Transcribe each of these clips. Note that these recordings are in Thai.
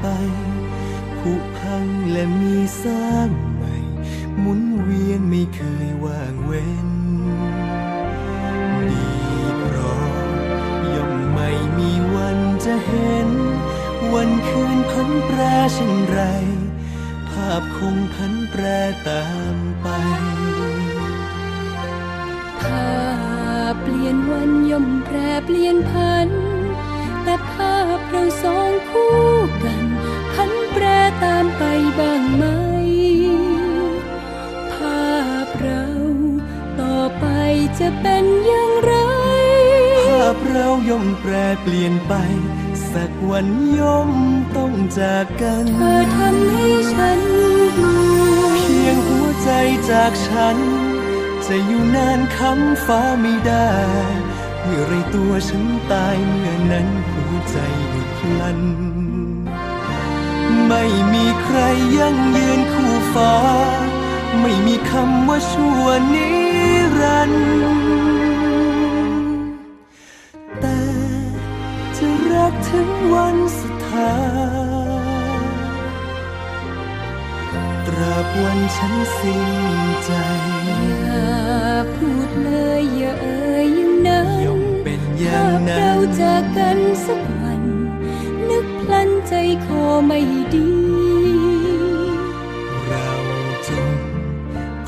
ไป ผุพังและมีสร้างใหม่ หมุนเวียนไม่เคยว่างเว้น ดีเพราะย่อมไม่มีวันจะเห็น วันคืนพันแปรเช่นไร ภาพคงพันแปรตามไปภาพเปลี่ยนวันย่อมแปรเปลี่ยนพัน จะเป็นอย่างไร ภาพเราย่อมแปรเปลี่ยนไป สักวันย่อมต้องจากกัน เธอทำให้ฉันดูเพียงหัวใจจากฉัน จะอยู่นานคำฟ้าไม่ได้เมื่อไรตัวฉันตายเมื่อนั้นหัวใจหยุดพลัน ไม่มีใครยั่งยืนคู่ฟ้า ไม่มีคำว่าชั่วนิรันดร์ ถึงวันสุดท้ายตราบวันฉันสิ้นใจ อย่าพูดเลยอย่าเอ่ยอย่างนั้นย่อมเป็นอย่างนั้เราจากกันสักวัน นึกพลันใจคอไม่ดี เราจง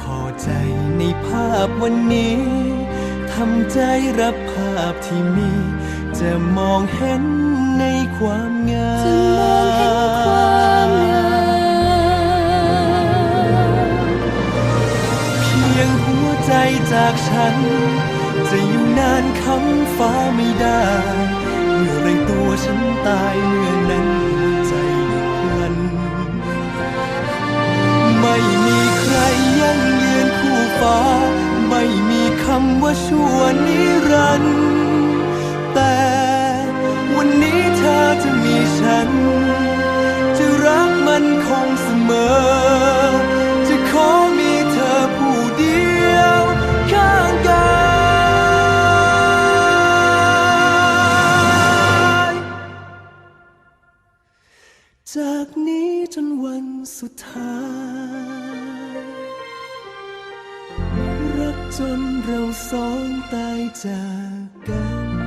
พอใจในภาพวันนี้ทำใจรับภาพที่มีจะมองเห็น ในความงาจะมเห็นความงามเพียงหัวใจจากฉัน จะอยู่นานคำฟ้าไม่ได้เมื่อไรตัวฉันตายเมื่อนั้นหัวใจหยุดพลัน ไม่มีใครยั่งยืนคู่ฟ้า ไม่มีคำว่าชั่วนิรันดร์แต่วันนี้ นี้จนวันสุดท้าย รักจนเราสองตายจากกัน